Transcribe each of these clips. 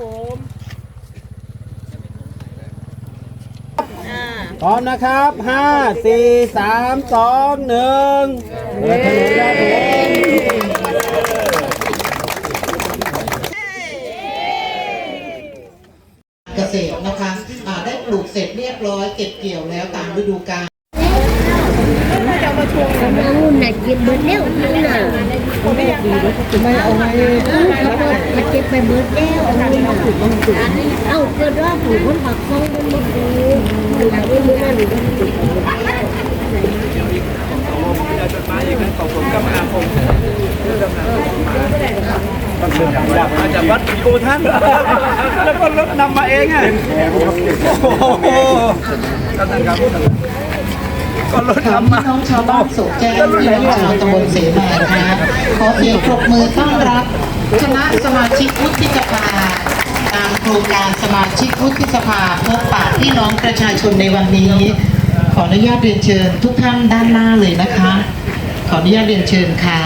ผมอ่าพร้อมนะครับห้าสี่สามสองหนึ่งเปิดถนนครับผมเกษตรนะคะอ่าได้ปลูกเสร็จเรียบร้อยเก็บเกี่ยวแล้วตามฤดูกาลนู่นน่ะเก็บเบิดแล้วนั่นน่ะ ไม่เอาไว้มันเก็บไปเบิดแล้วเอาไว้มาปลูกมันปลูกเอ้าเกิดว่าปลูกคนผักฟองมันมาปลูกปลูกไม่รู้ว่าหรือมันปลูกมาจากวัดโกท่าน แล้วก็รถนำมาเองอะโอ้โหกำลังครับก็รถถามนำมาพี่น้องชาวบ้านโศกแจ้งพี่น้องชาวตำบลเสมานะคะ ขอเสียงปรบมือต้อนรับ คณะสมาชิกวุฒิสภาตามโครงการสมาชิกวุฒิสภาพบปะพี่น้องประชาชนในวันนี้ ขออนุญาตเรียนเชิญทุกท่านด้านหน้าเลยนะคะ ขออนุญาตเรียนเชิญค่ะ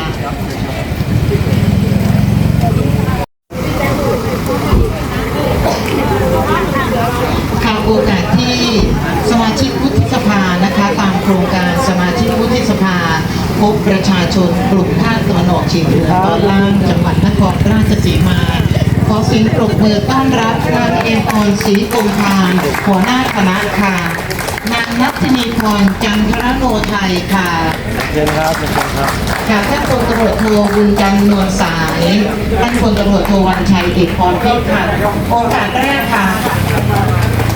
ค่ะโอกาสที่สมาชิกวุฒิสภานะคะ ตามโครงการสมาชิกวุฒิสภา พบประชาชนกลุ่มภาคตะวันออกเฉียงเหนือตอนล่างจังหวัดนครราชสีมา ขอเสียงปรบมือต้อนรับนางเอ็มออนศรีกุมภานหัวหน้าคณะค่ะนางนัทนีพรจันทรโนไทยค่ะเชิญครับเชิญครับค่ะท่านพลตำรวจโทบุญจันทร์นวลสายท่านพลตำรวจโทวันชัยเอกพรพิพัฒน์โอกาสแรกค่ะ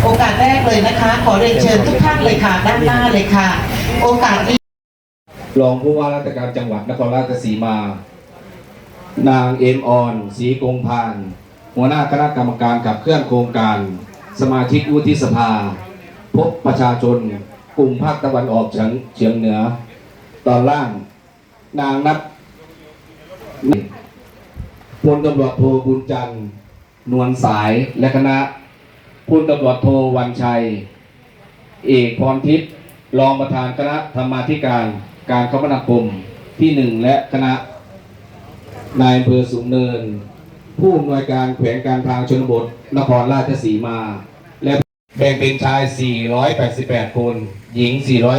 โอกาสแรกเลยนะคะ ขอเรียนเชิญทุกท่านเลยค่ะ ด้านหน้าเลยค่ะ โอกาสนี้ รองผู้ว่าราชการจังหวัดนครราชสีมา นางเอ็มออนศรีกงพาน หัวหน้าคณะกรรมการขับเคลื่อนโครงการ สมาชิกวุฒิสภา พบประชาชนกลุ่มภาคตะวันออกเฉียงเฉียงเหนือ ตอนล่าง นางนัทพลตำรวจโทบุญจันทร์นวลสายและคณะพลตำรวจโทวันชัย เอกพรทิพย์รองประธานคณะธรรมาธิการ การคมนาคมที่หนึ่งและคณะนายอำเภอสูงเนิน ผู้อำนวยการแขวงการทางชนบทนครราชสีมา และแบ่งเป็นชาย 488 คน หญิง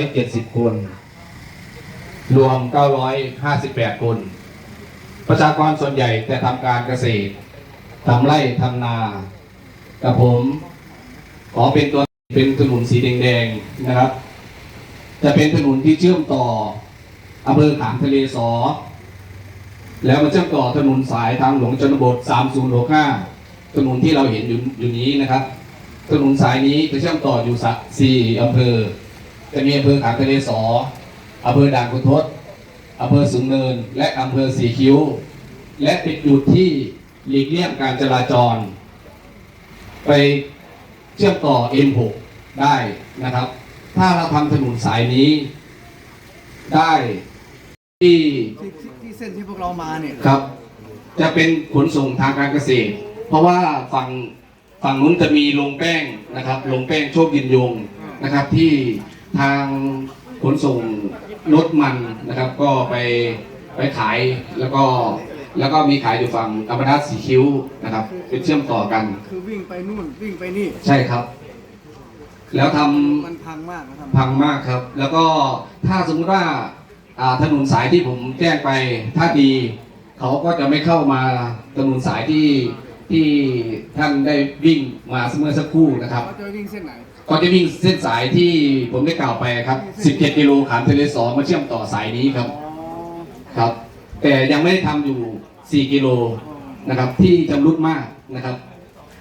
470 คน รวม 958 คน ประชากรส่วนใหญ่แต่ทำการเกษตรทำไร่ทำนากับผม ขอเป็นตัวเป็นถนนสีแดงๆนะครับ จะเป็นถนนที่เชื่อมต่ออำเภอขามทะเลสอ แล้วมันเชื่อมต่อถนนสายทางหลวงชนบท 3065 ถนนที่เราเห็นอยู่อยู่นี้นะครับ ถนนสายนี้จะเชื่อมต่ออยู่สักสี่อำเภอ จะมีอำเภอขามทะเลสออำเภอด่านคุณทศอำเภอสูงเนิน และอำเภอสีคิ้ว และเป็นจุดที่หลีกเลี่ยงการจราจร ไปเชื่อมต่อ M6 ได้นะครับ ถ้าเราทำถนนสายนี้ ได้ที่ที่ที่เส้นที่พวกเรามาเนี่ยครับ จะเป็นขนส่งทางการเกษตร เพราะว่าฝั่งฝั่งนู้นจะมีโรงแป้งนะครับโรงแป้งโชคยินยงนะครับ ที่ทางขนส่งรถมันนะครับ ก็ไปไปขายแล้วก็แล้วก็มีขายอยู่ฝั่งอมรรัตน์สีคิ้วนะครับ เป็นเชื่อมต่อกัน คือวิ่งไปนู่นวิ่งไปนี่ ใช่ครับ แล้วทำ มันพังมากนะครับ พังมากครับ แล้วก็ถ้าสมมติว่าอ่าถนนสายที่ผมแจ้งไปถ้าดีเขาก็จะไม่เข้ามาถนนสายที่ที่ท่านได้วิ่งมาเมื่อสักครู่นะครับ เขาจะวิ่งเส้นไหน ก็จะวิ่งเส้นสายที่ผมได้กล่าวไปครับ 17 กิโลขามทะเลสอมาเชื่อมต่อสายนี้ครับ อ๋อครับ แต่ยังไม่ได้ทำอยู่ 4 กิโลนะครับ ที่จำรุดมากนะครับ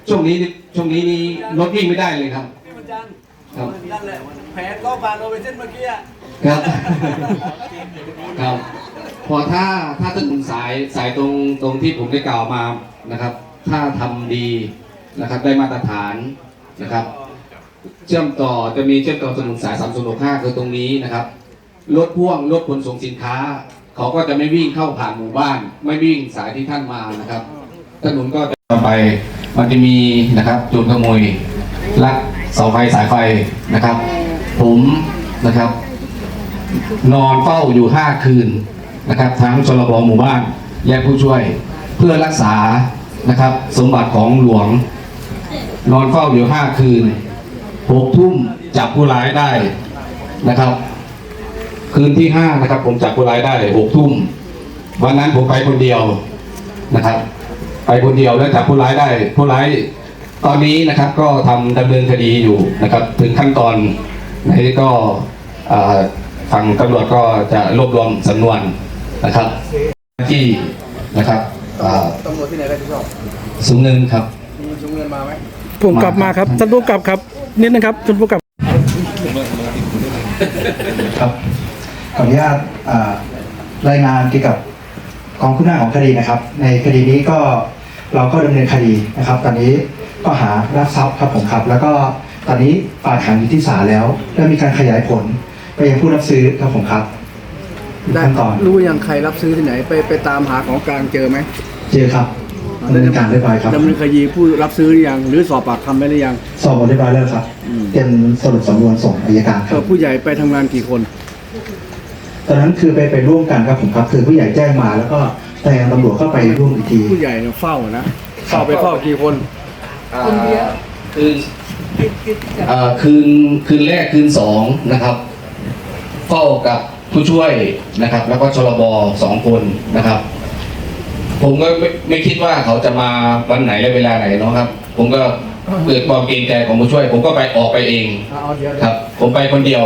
ช่วงนี้ช่วงนี้นี่รถวิ่งไม่ได้เลยครับพี่มันจันทร์ ครับนั่นแหละแผลรอบบานโอเวอร์เส้นเมื่อกี้อะครับครับพอถ้าถ้าถนนสายสายตรงตรงที่ผมได้กล่าวมานะครับ ถ้าทำดีนะครับได้มาตรฐานนะครับ เชื่อมต่อจะมีเชื่อมต่อถนนสาย 3065 คือตรงนี้นะครับ รถพ่วงรถขนส่งสินค้า เขาก็จะไม่วิ่งเข้าผ่านหมู่บ้าน ไม่วิ่งสายที่ท่านมานะครับ ถนนก็จะต่อไปมันจะมีนะครับโจรขโมยลัก เสาไฟสายไฟนะครับ ผมนะครับ นอนเฝ้าอยู่ 5 คืนนะครับทั้งชลบหมู่บ้านและผู้ช่วยเพื่อรักษานะครับ สมบัติของหลวง นอนเฝ้าอยู่ห้าคืนหกทุ่มจับผู้ร้ายได้นะครับ คืนที่ห้านะครับ ผมจับผู้ร้ายได้หกทุ่มวันนั้นผมไปคนเดียวนะครับ ไปคนเดียวแล้วจับผู้ร้ายได้ผู้ร้าย ตอนนี้นะครับก็ทำดำเนินคดีอยู่นะครับ ถึงขั้นตอนไหนก็เอ่อฝั่งตำรวจก็จะรวบรวมสำนวนนะครับที่นะครับเอ่อตำรวจที่ไหนได้ที่ชอบสูงเงินครับมีชุมเงินมาไหมผมกลับมาครับท่านผู้กำกับครับนิดนึงครับท่านผู้กำกับครับขออนุญาตอ่ารายงานเกี่ยวกับกองคุณหน้าของคดีนะครับ ในคดีนี้ก็เราก็ดำเนินคดีนะครับ ตอนนี้ ก็หารับทรัพย์ครับผมครับ แล้วก็ตอนนี้ฝากขังอยู่ที่ศาลแล้ว และมีการขยายผลไปยังผู้รับซื้อครับผมครับได้ขั้นตอนรู้ยังใครรับซื้อที่ไหนไปไปตามหาของกลางเจอไหมเจอครับดำเนินการเรียบร้อยครับ ดำเนินคดีผู้รับซื้อหรือยังหรือสอบปากคำไปหรือยัง สอบหมดเรียบร้อยแล้วครับอืมเป็นสรุปสำนวนส่งอายการคเอรัอบผู้ใหญ่ไปทำงานกี่คน ตอนนั้นคือไปไปร่วมกันครับผมครับ คือผู้ใหญ่แจ้งมาแล้วก็ทางตำรวจก็ไปร่วมอีกทีผู้ใหญ่เนี่ยเฝ้านะเฝ้าไปเฝ้ากี่คน คนเดียว คืนเอ่อคืนคืนแรกคืนสองนะครับเฝ้ากับผู้ช่วยนะครับ แล้วก็ชลบสองคนนะครับ ผมก็ไม่ไม่คิดว่าเขาจะมาวันไหนและเวลาไหนเนาะครับ ผมก็เกิดความเกรงใจของผู้ช่วย ผมก็ไปออกไปเองเอาเดี๋ยวครับ ผมไปคนเดียว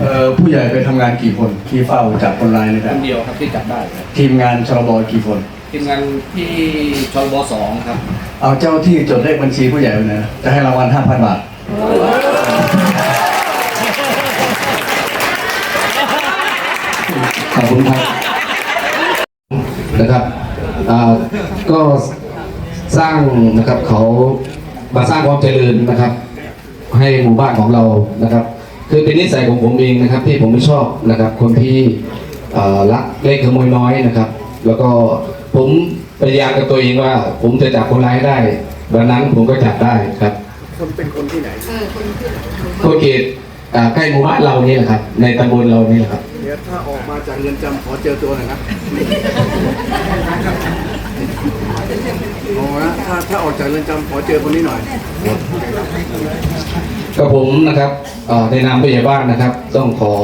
เอ่อผู้ใหญ่ไปทำงานกี่คนที่เฝ้าจับคนร้ายในคการนเดียวครับที่จับได้ ทีมงานชลบกี่คน ทีมงานที่ชลบสองครับ เอาเจ้าที่จดเลขบัญชีผู้ใหญ่ไปนะจะให้รางวัล5,000บาทขอบคุณครับนะครับอ่าก็สร้างนะครับเขามาสร้างความเจริญนะครับ ให้หมู่บ้านของเรานะครับ คือเป็นนิสัยของผมเองนะครับ ที่ผมไม่ชอบนะครับ คนที่เอ่อลักเล็กขโมยน้อยนะครับ แล้วก็ ผมพยายามกับตัวเองว่า ผมจะจับคนร้ายให้ได้ วันนั้นผมก็จับได้ครับ คนเป็นคนที่ไหนโคเกตอ่าใกล้หมู่บ้านเรานี่แหละครับ ในตำบลเรานี่แหละครับ เดี๋ยวถ้าออกมาจากเรือนจำขอเจอตัวหน่อยนะโอ้นะถ้าถ้าออกจากเรือนจำขอเจอคนนี้หน่อย กับผมนะครับเอ่อในนามผู้ใหญ่บ้านนะครับ ต้องขอ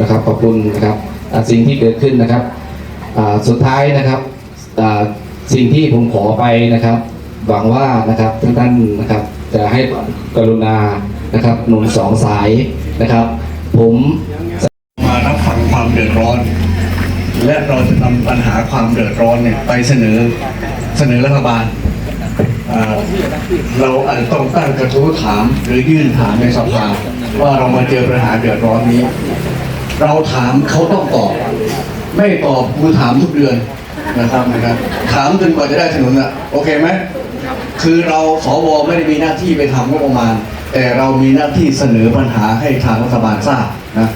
นะครับขอบคุณนะครับอ่าสิ่งที่เกิดขึ้นนะครับอ่าสุดท้ายนะครับอ่า สิ่งที่ผมขอไปนะครับ หวังว่านะครับท่านท่านนะครับจะให้กรุณานะครับหนุนสองสายนะครับ ผมมารับฟังความเดือดร้อน และเราจะนำปัญหาความเดือดร้อนเนี่ยไปเสนอเสนอรัฐบาลเราอาจจะต้องตั้งกระทู้ถามหรือยื่นถามในสภาว่าเรามาเจอปัญหาเดือดร้อนนี้ เราถามเขาต้องตอบ ไม่ตอบกูถามทุกเดือน นะครับนะครับถามจนกว่าจะได้ถนนอะโอเคไหมคือเราสวไม่ได้มีหน้าที่ไปทำงบประมาณ แต่เรามีหน้าที่เสนอปัญหาให้ทางรัฐบาลทราบนะ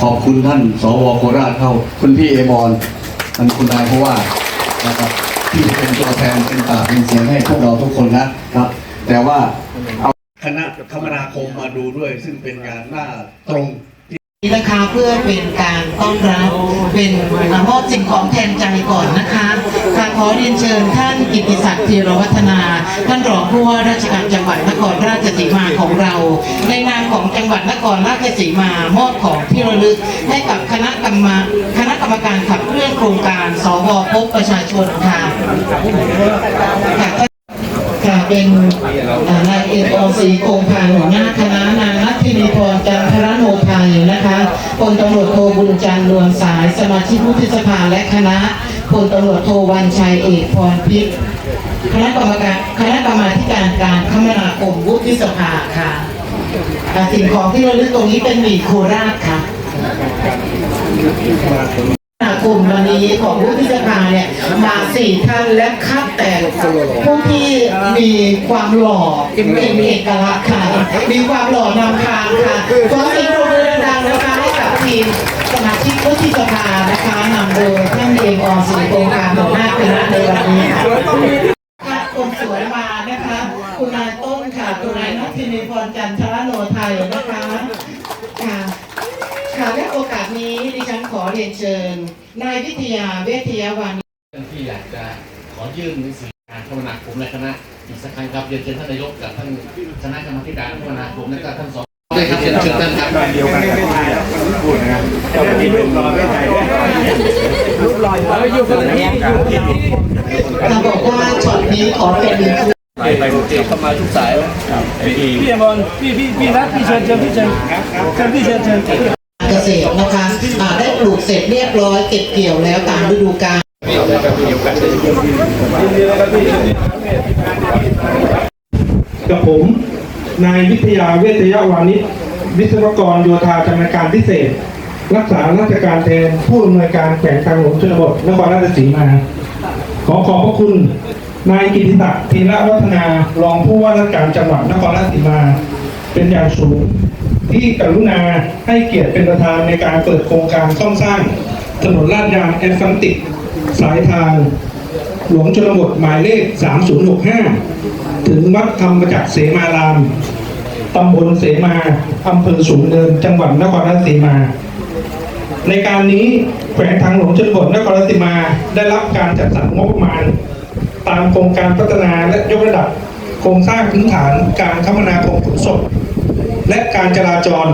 ขอบคุณท่านสวโคราชเข้าคุณพี่เอมอนท่านคุณนายผู้ว่านะครับที่เป็นตัวแทนเป็นปากเป็นเสียงให้พวกเราทุกคนนะครับ แต่ว่าเอาคณะคมนาคมมาดูด้วย ซึ่งเป็นการหน้าตรง นี่นะคะเพื่อเป็นการต้อนรับเป็นมอบสิ่งของแทนใจก่อนนะคะค่ะขอเรียนเชิญท่านกิติศักดิ์ธีรวัฒนา ท่านรองผู้ว่าราชการจังหวัดนครราชสีมาของเรา ในนามของจังหวัดนครราชสีมามอบของที่ระลึกให้กับคณะกรรมคณะกรรมการขับเคลื่อนโครงการ สวพบประชาชนค่ะค่ะเป็นนายเอกอศรีคงพาหัวหน้าคณะ พิมีพรจันทรโนไทยนะคะพลตำรวจโทบุญจันทร์นวลสาย สมาชิกวุฒิสภาและคณะพลตำรวจโทวันชัยเอกพรพิษคณะกรรมการคณะกรรมาธิการการคมนาคมวุฒิสภาค่ะสิ่งของที่เราลึกตรงนี้เป็นหมี่โคราชค่ะ กลุ่มวันนี้ของผู้ที่จะพาเนี่ยมาสี่ท่านและคัดแต่ผู้ที่มีความหล่อเป็นเอกลักษณ์ค่ะมีความหล่อนำทางค่ะขอเสียงปรบมือดังๆนะคะให้กับทีมสมาชิกผู้ที่จะพานะคะนำโดยท่านเอกอศิริโกงการหัวหน้าคณะในวันนี้ค่ะค่ะคนสวยมานะคะ คุณนายต้นค่ะ คุณนายนัทธินีพรจันทรโนไทยนะคะ ค่ะ ค่ะและโอกาสนี้ดิฉันขอเรียนเชิญ นายวิทยาเวทยาวันที่อยากจะขอยื่นหนังสือการมนาคมและคณะอีกสักครั้งครับเรียนเชิญท่านนายกกับท่านคณะกรรมการคมนาคมและก็ท่านสได้วยครับเรียนเชิญท่านครับเดียวกันกับที่พูดนะครับจะมีรูปรอยไม่ถ่รูปรอยแล้วอยู่คนละที่อยู่ที่เขาบอกว่าช็อตนี้ขอเป็นหนึ่งไปไปเคเข้ามาทุกสายแล้วพี่อมรพี่พี่พี่นัทพี่เชิญเชิญพี่เชิญเชิญพี่เชิญเชิญ เกษตรนะคะได้ปลูกเสร็จเรียบร้อยเก็บเกี่ยวแล้วตามฤดูกาลกับผม นายวิทยาเวชยวานิชวิศวกรโยธาชำนาญการพิเศษ รักษาราชการแทนผู้อำนวยการแขวงทางหลวงชนบทนครราชสีมา ขอขอบพระคุณนายกิติศักดิ์ธีระวัฒนารองผู้ว่าราชการจังหวัดนครราชสีมา เป็นอย่างสูง ที่กรุณาให้เกียรติเป็นประธานในการเปิดโครงการซ่อมสร้าง ถนนลาดยางแอสฟัลติก สายทาง หลวงชนบทหมายเลข 3065 ถึงวัดธรรมจักรเสมาราม ตำบลเสมา อำเภอสูงเนิน จังหวัดนครราชสีมา ในการนี้แขวงทางหลวงชนบทนครราชสีมาได้รับการจัดสรรงบประมาณ ตามโครงการพัฒนาและยกระดับโครงสร้างพื้นฐานการคมนาคมขนส่ง และการจราจร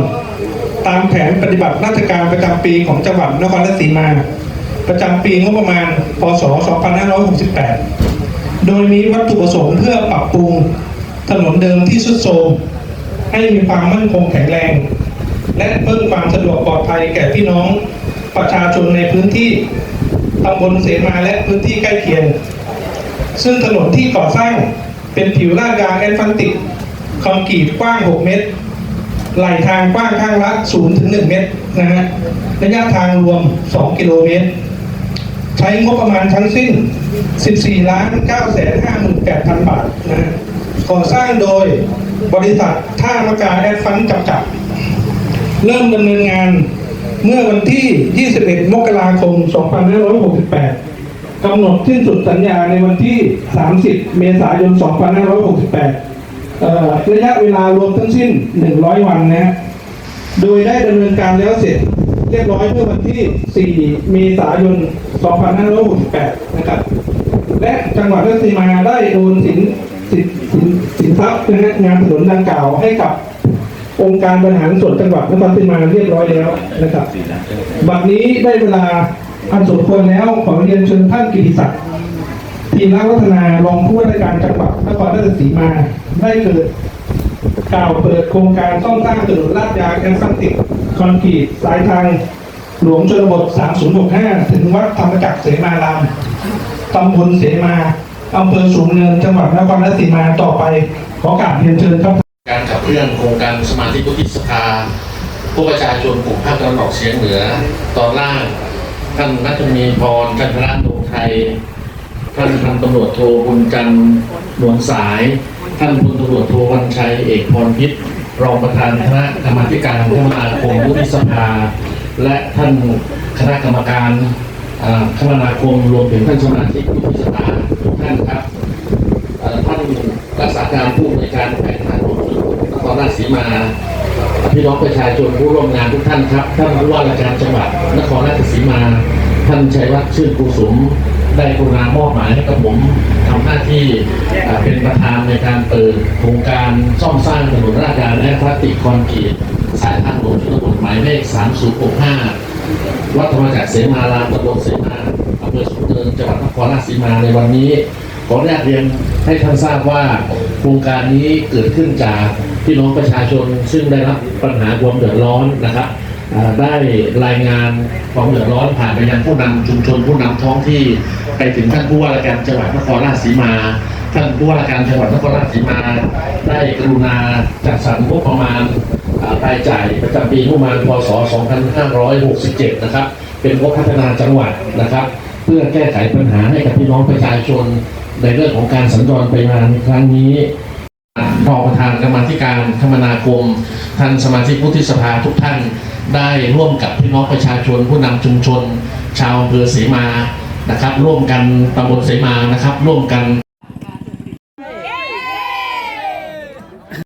ตามแผนปฏิบัติราชการประจำปีของจังหวัดนครราชสีมา ประจำปีงบประมาณ พศ 2568 โดยมีวัตถุประสงค์เพื่อปรับปรุงถนนเดิมที่สุดโทรมให้มีความมั่นคงแข็งแรง และเพิ่มความสะดวกปลอดภัยแก่พี่น้องประชาชนในพื้นที่ตำบลเสมาและพื้นที่ใกล้เคียง ซึ่งถนนที่ก่อสร้างเป็นผิวลาดยางแอนฟันติกคอนกรีตกว้าง 6 เมตร ไหลทางกว้างข้างละ0ถึง1เมตรนะฮะระยะทางรวม 2 กิโลเมตร ใช้งบประมาณทั้งสิ้น 14 ล้าน9แสน58,000บาทนะฮะก่อสร้างโดยบริษัทท่ามกาแอดฟันจำกัดเริ่มดำเนินงานเมื่อวันที่ 21 มกราคม 2568 กำหนดสิ้นสุดสัญญาในวันที่ 30 เมษายน 2568 ระยะเวลารวมทั้งสิ้น 100 วันนะฮะ โดยได้ดำเนินการแล้วเสร็จเรียบร้อยเมื่อวันที่ 4 เมษายน 2568 นะครับ และจังหวัดราชสีมาได้โอนสินสินสินสินทรัพย์นะฮะงานถนนดังกล่าวให้กับองค์การบริหารส่วนจังหวัดนครราชสีมาเรียบร้อยแล้วนะครับ บัดนี้ได้เวลาอันสมควรแล้วขอเรียนเชิญท่านกิติศักดิ์ ทีรวัฒนารองผู้ว่าราชการจังหวัดนครราชสีมา ได้เกิดกล่าวเปิดโครงการซ่อมสร้างถนนลาดยางแอนฟันติกคอนกรีตสายทางหลวงชนบท 3065 ถึงวัดธรรมจักรเสมารามตำบลเสมาอำเภอสูงเนินจังหวัดนครราชสีมาต่อไป ขอกราบเรียนเชิญครับ การขับเคลื่อนโครงการสมาธิวุฒิสภาผู้ประชาชนกลุ่มภาคตะวันออกเฉียงเหนือตอนล่างท่านนัทมีพรจันทระดวงไทย ท่านพันตำรวจโทบุญจันทร์หนวลสาย ท่านพลตำรวจโทวันชัยเอกพรพิษรองประธานคณะกรรมาธิการคมนาคมวุฒิสภา และท่านคณะกรรมการคมนาคมรวมถึงท่านสมาชิกวุฒิสภาทุกท่านครับท่านรักษาการผู้อำนวยการแผนทางหลวงนครราชสีมาพี่น้องประชาชนผู้ร่วมงานทุกท่านครับท่านผู้ว่าราชการจังหวัดนครราชสีมา ท่านชัยวัฒน์ชื่นกุสุม ได้กรุณามอบหมายให้กับผมทำหน้าที่เป็นประธานในการเปิดโครงการซ่อมสร้างถนนราชการและพลาสติกคอนกรีตสายทางหลวงชนบทหมายเลข 3065 วัดธรรมจักรเสมารามตำบลเสมาอำเภอสุนเนินจังหวัดนครราชสีมาในวันนี้ขออนุญาตเรียนให้ท่านทราบว่าโครงการนี้เกิดขึ้นจากพี่น้องประชาชนซึ่งได้รับปัญหาความเดือดร้อนนะครับ ได้รายงานความเดือดร้อนผ่านไปยังผู้นำชุมชนผู้นำท้องที่ไปถึงท่านผู้ว่าราชการจังหวัดนครราชสีมา ท่านผู้ว่าราชการจังหวัดนครราชสีมา ได้กรุณาจัดสรรงบประมาณอ่ารายจ่ายประจำปีงบประมาณพศ 2567 นะครับ เป็นงบพัฒนาจังหวัดนะครับ เพื่อแก้ไขปัญหาให้กับพี่น้องประชาชนในเรื่องของการสัญจรไปมาในครั้งนี้รองประธานกรรมธิการคมนาคมท่านสมาชิกวุฒิสภาทุกท่าน ได้ร่วมกับพี่น้องประชาชน ผู้นำชุมชน ชาวอำเภอเสมานะครับ ร่วมกันตำบลเสมานะครับ ร่วมกัน